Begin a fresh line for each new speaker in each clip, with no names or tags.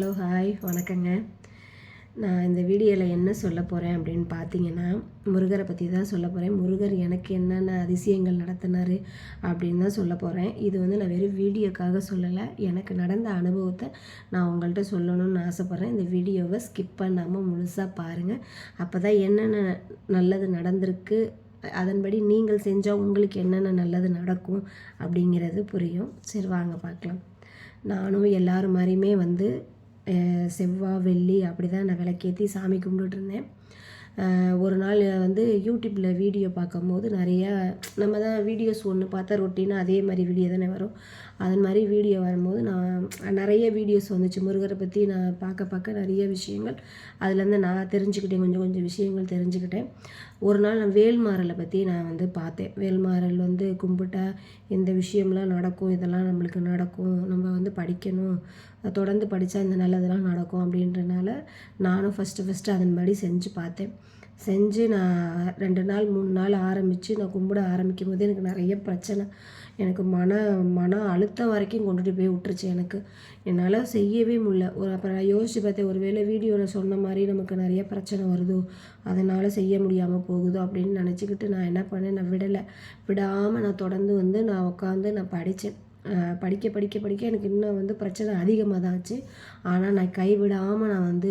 Hello hi வணக்கங்க. நான் இந்த வீடியோவில் என்ன சொல்ல போகிறேன் அப்படின்னு பார்த்தீங்கன்னா முருகரை பற்றி தான் சொல்ல போகிறேன் முருகர் எனக்கு என்னென்ன அதிசயங்கள் நடத்தினார் அப்படின்னு தான் சொல்ல போகிறேன் இது வந்து நான் வெறும் வீடியோக்காக சொல்லலை. எனக்கு நடந்த அனுபவத்தை நான் உங்கள்கிட்ட சொல்லணும்னு ஆசைப்பட்றேன். இந்த வீடியோவை ஸ்கிப் பண்ணாமல் முழுசாக பாருங்கள் அப்போ தான் என்னென்ன நல்லது நடந்திருக்கு அதன்படி நீங்கள் செஞ்சால் உங்களுக்கு என்னென்ன நல்லது நடக்கும் அப்படிங்கிறது புரியும். சரி வாங்க பார்க்கலாம். நானும் எல்லாரும் மாதிரியுமே வந்து செவ்வாய் வெள்ளி அப்படி தான் நான் விளக்கேற்றி சாமி கும்பிட்டுருந்தேன் ஒரு நாள் வந்து யூடியூப்பில் வீடியோ பார்க்கும்போது நிறையா நம்ம தான் வீடியோஸ் ஒன்று பார்த்தா ரொட்டீனாக அதே மாதிரி வீடியோ தானே வரும். அது மாதிரி வீடியோ வரும்போது நான் நிறைய வீடியோஸ் வந்துச்சு. முருகரை பற்றி நான் பார்க்க பார்க்க நிறைய விஷயங்கள். அதுலேருந்து நான் தெரிஞ்சுக்கிட்டேன். கொஞ்சம் கொஞ்சம் விஷயங்கள் தெரிஞ்சுக்கிட்டேன். ஒரு நாள் நான் வேல்மாறலை பற்றி நான் வந்து பார்த்தேன். வேல்மாறல் வந்து கும்பிட்டா இந்த விஷயம்லாம் நடக்கும் இதெல்லாம் நம்மளுக்கு நடக்கும். நம்ம வந்து படிக்கணும். தொடர்ந்து படித்தா இந்த நல்லதெல்லாம் நடக்கும் அப்படின்றனால நானும் ஃபஸ்ட்டு ஃபஸ்ட்டு அதன் மாதிரி செஞ்சு பார்த்தேன். செஞ்சு நான் ரெண்டு நாள் மூணு நாள் ஆரம்பித்து நான் கும்பிட ஆரம்பிக்கும் போது எனக்கு நிறைய பிரச்சனை. எனக்கு மன மன அழுத்தம் வரைக்கும் கொண்டுட்டு போய் விட்டுருச்சு எனக்கு. என்னால் செய்யவே முடியல. ஒரு அப்புறம் நான் யோசித்து பார்த்தேன் ஒருவேளை வீடியோவில் சொன்ன மாதிரி நமக்கு நிறைய பிரச்சனை வருதோ அதனால் செய்ய முடியாமல் போகுதோ அப்படின்னு நினச்சிக்கிட்டு நான் என்ன பண்ணேன் நான் விடலை. விடாமல் நான் தொடர்ந்து வந்து நான் உட்காந்து நான் படித்தேன் படிக்க படிக்க படிக்க எனக்கு இன்னும் வந்து பிரச்சனை அதிகமாக தான் ஆச்சு. ஆனால் நான் கைவிடாமல் நான் வந்து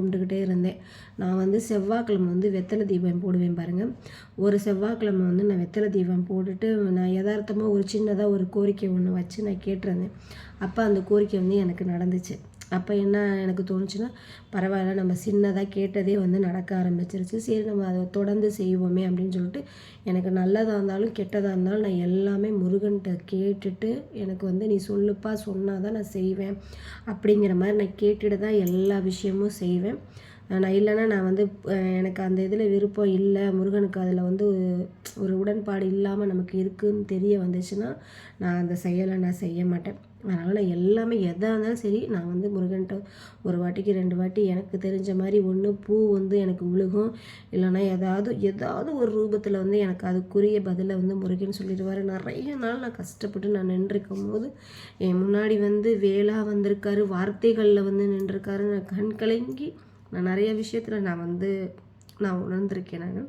கும்பிட்டுக்கிட்டே இருந்தேன். நான் வந்து செவ்வாய்க்கிழமை வந்து வெத்தலை தீபம் போடுவேன் பாருங்கள் ஒரு செவ்வாய்க்கிழமை வந்து நான் வெத்தலை தீபம் போட்டுட்டு நான் யதார்த்தமாக ஒரு சின்னதாக ஒரு கோரிக்கை ஒன்று வச்சு நான் கேட்டிருந்தேன். அப்போ அந்த கோரிக்கை வந்து எனக்கு நடந்துச்சு. அப்போ என்ன எனக்கு தோணுச்சுன்னா பரவாயில்ல நம்ம சின்னதாக கேட்டதே வந்து நடக்க ஆரம்பிச்சிருச்சு. சரி நம்ம அதை தொடர்ந்து செய்வோமே அப்படின்னு சொல்லிட்டு எனக்கு நல்லதாக இருந்தாலும் கெட்டதாக இருந்தாலும் நான் எல்லாமே முருகன்கிட்ட கேட்டுட்டு எனக்கு வந்து நீ சொல்லுப்பா சொன்னால் தான் நான் செய்வேன் அப்படிங்கிற மாதிரி நான் கேட்டுட்டு தான் எல்லா விஷயமும் செய்வேன். நான் இல்லைன்னா நான் வந்து எனக்கு அந்த இதில் விருப்பம் இல்லை. முருகனுக்கு அதில் வந்து ஒரு உடன்பாடு இல்லாமல் நமக்கு இருக்குன்னு தெரிய வந்துச்சுன்னா நான் அந்த செயலை நான் செய்ய மாட்டேன். அதனால் நான் எல்லாமே எதாக இருந்தாலும் சரி நான் வந்து முருகன்கிட்ட ஒரு வாட்டிக்கு ரெண்டு வாட்டி எனக்கு தெரிஞ்ச மாதிரி ஒன்று பூ வந்து எனக்கு விழுகும் இல்லைன்னா ஏதாவது ஏதாவது ஒரு ரூபத்தில் வந்து எனக்கு அதுக்குரிய பதிலை வந்து முருகன் சொல்லிடுவார். நிறைய நாள் நான் கஷ்டப்பட்டு நான் நின்றுருக்கும் போது என் முன்னாடி வந்து வேலா வந்திருக்காரு வார்த்தைகளில் வந்து நின்றுருக்காரு. நான் கண் கலங்கி நான் நிறைய விஷயத்தில் நான் வந்து நான் உணர்ந்திருக்கேன் நான்.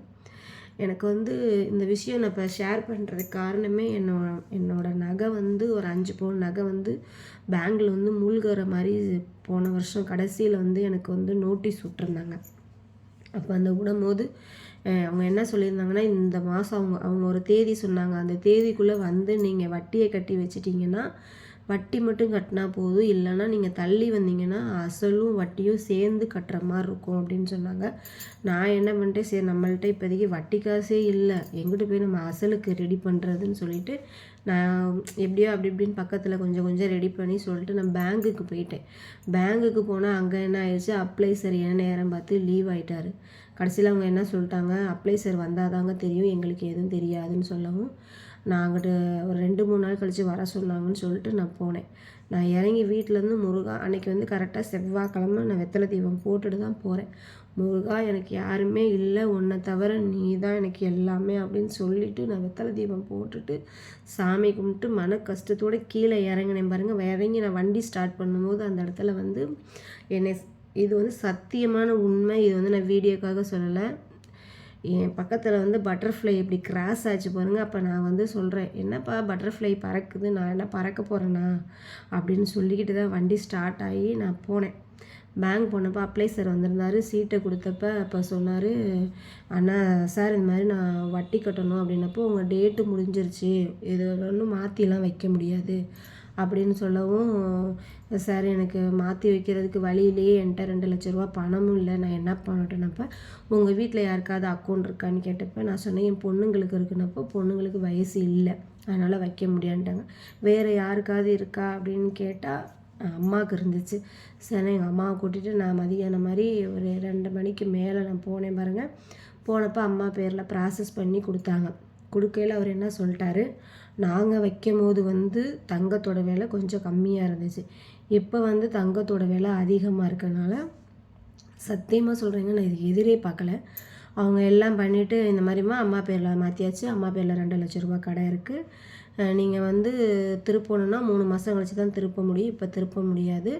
எனக்கு வந்து இந்த விஷயம் நான் இப்போ ஷேர் பண்ணுறதுக்கு காரணமே என்னோட என்னோட நகை வந்து ஒரு அஞ்சு பவுன் நகை வந்து பேங்கில் வந்து மூழ்கிற மாதிரி போன வருஷம் கடைசியில் வந்து எனக்கு வந்து நோட்டீஸ் விட்டுருந்தாங்க. அப்போ அந்த விடும்போது அவங்க என்ன சொல்லியிருந்தாங்கன்னா இந்த மாதம் அவங்க அவங்க ஒரு தேதி சொன்னாங்க. அந்த தேதிக்குள்ளே வந்து நீங்கள் வட்டியை கட்டி வச்சிட்டிங்கன்னா வட்டி மட்டும் கட்டினா போதும். இல்லைன்னா நீங்கள் தள்ளி வந்தீங்கன்னா அசலும் வட்டியும் சேர்ந்து கட்டுற மாதிரி இருக்கும் அப்படின்னு சொன்னாங்க. நான் என்ன பண்ணிட்டேன்? சரி நம்மள்ட்ட இப்போதைக்கு வட்டி காசே இல்லை. எங்கிட்ட போய் நம்ம அசலுக்கு ரெடி பண்ணுறதுன்னு சொல்லிட்டு நான் எப்படியோ அப்படி இப்படின்னு பக்கத்தில் கொஞ்சம் கொஞ்சம் ரெடி பண்ணி சொல்லிட்டு நான் பேங்குக்கு போயிட்டேன். பேங்க்குக்கு போனால் அங்கே என்ன ஆயிடுச்சு? அப்ளை சரியான நேரம் பார்த்து லீவ் ஆகிட்டார் கடைசியில் அவங்க என்ன சொல்லிட்டாங்க? அப்ளை சார் வந்தால் தாங்க தெரியும். எங்களுக்கு எதுவும் தெரியாதுன்னு சொல்லவும் நான் அங்கிட்டு ஒரு ரெண்டு மூணு நாள் கழித்து வர சொன்னாங்கன்னு சொல்லிட்டு நான் போனேன். நான் இறங்கி வீட்டிலேருந்து முருகா அன்னைக்கு வந்து கரெக்டாக செவ்வாய்க்கிழமை நான் வெத்தலை தீபம் போட்டுட்டு தான் போகிறேன் முருகா எனக்கு யாருமே இல்லை உன்னை தவிர நீ தான் எனக்கு எல்லாமே அப்படின்னு சொல்லிவிட்டு நான் வெத்தலை தீபம் போட்டுட்டு சாமி கும்பிட்டு மன கஷ்டத்தோட கீழே இறங்கினேன் பாருங்கள் இறங்கி நான் வண்டி ஸ்டார்ட் பண்ணும்போது அந்த இடத்துல வந்து என்னை இது வந்து சத்தியமான உண்மை இது வந்து நான் வீடியோக்காக சொல்லலை. என் பக்கத்தில் வந்து பட்டர்ஃப்ளை இப்படி கிராஸ் ஆச்சு பாருங்கள் அப்போ நான் வந்து சொல்கிறேன் என்னப்பா பட்டர்ஃப்ளை பறக்குது? நான் என்ன பறக்க போகிறேண்ணா அப்படின்னு சொல்லிக்கிட்டு தான் வண்டி ஸ்டார்ட் ஆகி நான் போனேன். பேங்க் போனப்போ அப்ளை சார் வந்திருந்தாரு. சீட்டை கொடுத்தப்ப அப்போ சொன்னார் அண்ணா சார் இந்த மாதிரி நான் வட்டி கட்டணும். அப்படின்னப்போ உங்கள் டேட்டு முடிஞ்சிருச்சு. இது ஒன்றும் மாற்றிலாம் வைக்க முடியாது. அப்படின்னு சொல்லவும் சார் எனக்கு மாற்றி வைக்கிறதுக்கு வழியிலேயே என்கிட்ட ரெண்டு லட்ச ரூபா பணமும் இல்லை. நான் என்ன பண்ணட்டுனப்ப உங்கள் வீட்டில் யாருக்காவது அக்கௌண்ட் இருக்கான்னு கேட்டப்போ நான் சொன்னேன் என் பொண்ணுங்களுக்கு இருக்குனப்போ பொண்ணுங்களுக்கு வயசு இல்லை. அதனால் வைக்க முடியான்ட்டாங்க. வேறு யாருக்காவது இருக்கா? அப்படின்னு கேட்டால் அம்மாவுக்கு இருந்துச்சு. சரி எங்கள் அம்மாவை கூட்டிகிட்டு நான் மதியானம் மாதிரி ஒரு ரெண்டு மணிக்கு மேலே நான் போனேன் பாருங்கள் போனப்போ அம்மா பேரில் ப்ராசஸ் பண்ணி கொடுத்தாங்க. கொடுக்கையில் அவர் என்ன சொல்லிட்டாரு? நாங்கள் வைக்கும் போது வந்து தங்கத்தோட விலை கொஞ்சம் கம்மியாக இருந்துச்சு. இப்போ வந்து தங்கத்தோட விலை அதிகமாக இருக்கனால சத்தியமாக சொல்கிறேங்க நான் இதுக்கு எதிரே பார்க்கல. அவங்க எல்லாம் பண்ணிவிட்டு இந்த மாதிரிமா அம்மா பேரில் மாற்றியாச்சு அம்மா பேரில் ரெண்டு லட்ச ரூபா கடை இருக்குது நீங்கள் வந்து திருப்பணுன்னா மூணு மாதம் கழிச்சு தான் திருப்ப முடியும். இப்போ திருப்ப முடியாது.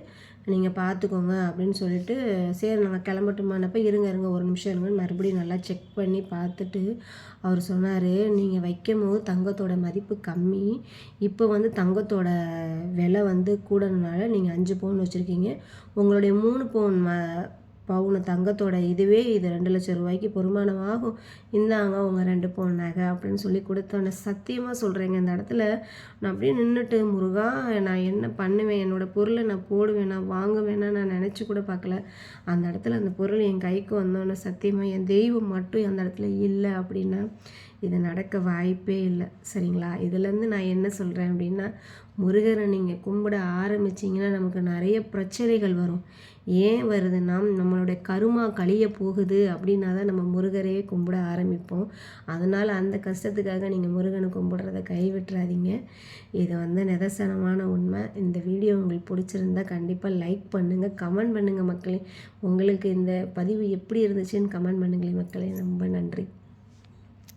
நீங்கள் பார்த்துக்கோங்க அப்படின்னு சொல்லிட்டு சரி நாங்கள் கிளம்பட்டுமானப்போ இருங்க இருங்க ஒரு நிமிஷம் இருங்க மறுபடியும் நல்லா செக் பண்ணி பார்த்துட்டு அவர் சொன்னார் நீங்கள் வைக்கும் போது தங்கத்தோட மதிப்பு கம்மி. இப்போ வந்து தங்கத்தோட விலை வந்து கூடனால நீங்கள் அஞ்சு பவுன் வச்சுருக்கீங்க. உங்களுடைய மூணு பவுன் ம பவுன் தங்கத்தோட இதுவே இது ரெண்டு லட்சம் ரூபாய்க்கு பொறுமானம் ஆகும் இந்தாங்க உங்கள் ரெண்டு பவுன் நகை அப்படின்னு சொல்லி கொடுத்தோன்னே சத்தியமாக சொல்கிறேங்க இந்த இடத்துல நான் அப்படியே நின்றுட்டு முருகா நான் என்ன பண்ணுவேன்? என்னோடய பொருளை நான் போடுவேன் நான் வாங்குவேன்னா நான் நினச்சி கூட பார்க்கல. அந்த இடத்துல அந்த பொருள் என் கைக்கு வந்தோன்னே சத்தியமாக என் தெய்வம் மட்டும் அந்த இடத்துல இல்லை அப்படின்னா இது நடக்க வாய்ப்பே இல்லை. சரிங்களா? இதுலேருந்து நான் என்ன சொல்கிறேன் அப்படின்னா முருகரை நீங்கள் கும்பிட ஆரம்பிச்சிங்கன்னா நமக்கு நிறைய பிரச்சனைகள் வரும். ஏன் வருதுன்னா நம்மளுடைய கருமா கழிய போகுது அப்படின்னா தான் நம்ம முருகரையே கும்பிட ஆரம்பிப்போம். அதனால் அந்த கஷ்டத்துக்காக நீங்கள் முருகனை கும்பிடுறத கைவிட்டுறாதீங்க. இது வந்து நிதர்சனமான உண்மை. இந்த வீடியோ உங்களுக்கு பிடிச்சிருந்தா கண்டிப்பாக லைக் பண்ணுங்கள் கமெண்ட் பண்ணுங்கள் மக்களே. உங்களுக்கு இந்த பதிவு எப்படி இருந்துச்சுன்னு கமெண்ட் பண்ணுங்களேன் மக்களே. ரொம்ப நன்றி.